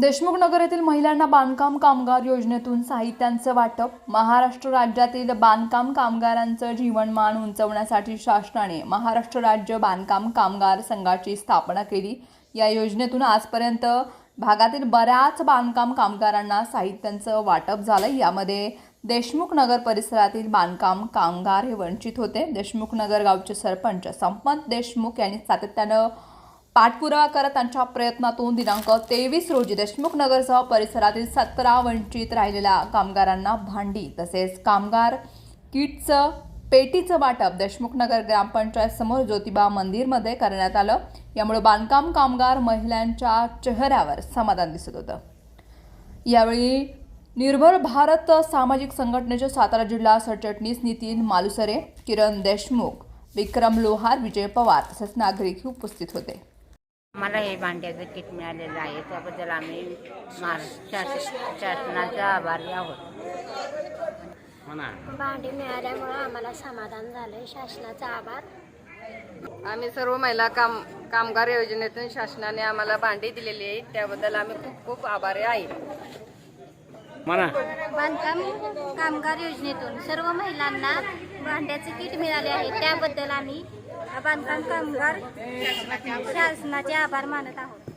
देशमुख नगर येथील महिलांना बांधकाम कामगार योजनेतून साहित्यांचं वाटप महाराष्ट्र राज्यातील बांधकाम कामगारांचं जीवनमान उंचवण्यासाठी शासनाने महाराष्ट्र राज्य बांधकाम कामगार संघाची स्थापना केली. या योजनेतून आजपर्यंत भागातील बऱ्याच बांधकाम कामगारांना साहित्यांचं वाटप झालं. यामध्ये देशमुख नगर परिसरातील बांधकाम कामगार हे वंचित होते. देशमुख नगर गावचे सरपंच संपत देशमुख यांनी सातत्यानं पाठपुरावा करत त्यांच्या प्रयत्नातून दिनांक तेवीस रोजी देशमुख नगरसह परिसरातील सतरा वंचित राहिलेल्या कामगारांना भांडी तसेच कामगार किटचं पेटीचं वाटप देशमुख नगर ग्रामपंचायत समोर ज्योतिबा मंदिरमध्ये करण्यात आलं. यामुळे बांधकाम कामगार महिलांच्या चेहऱ्यावर समाधान दिसत होतं. यावेळी निर्भर भारत सामाजिक संघटनेचे सातारा जिल्हा सरचिटणीस नितीन मालुसरे किरण देशमुख विक्रम लोहार विजय पवार तसेच नागरिक उपस्थित होते. मला हे भांड्याचं किट मिळालेलं आहे. त्याबद्दल आम्ही महाराष्ट्र शासनाचा आभारी आहोत. भांडी मिळाल्यामुळं आम्हाला समाधान झालं शासनाचा आभार. आम्ही सर्व महिला काम कामगार योजनेतून शासनाने आम्हाला भांडी दिलेली आहे त्याबद्दल आम्ही खूप खूप आभारी आहे. म्हणा. बांधकाम कामगार योजनेतून सर्व महिलांना भांड्याचे किट मिळाले आहे. त्याबद्दल आम्ही बांधकाम कामगार शासनाचे आभार मानत आहोत.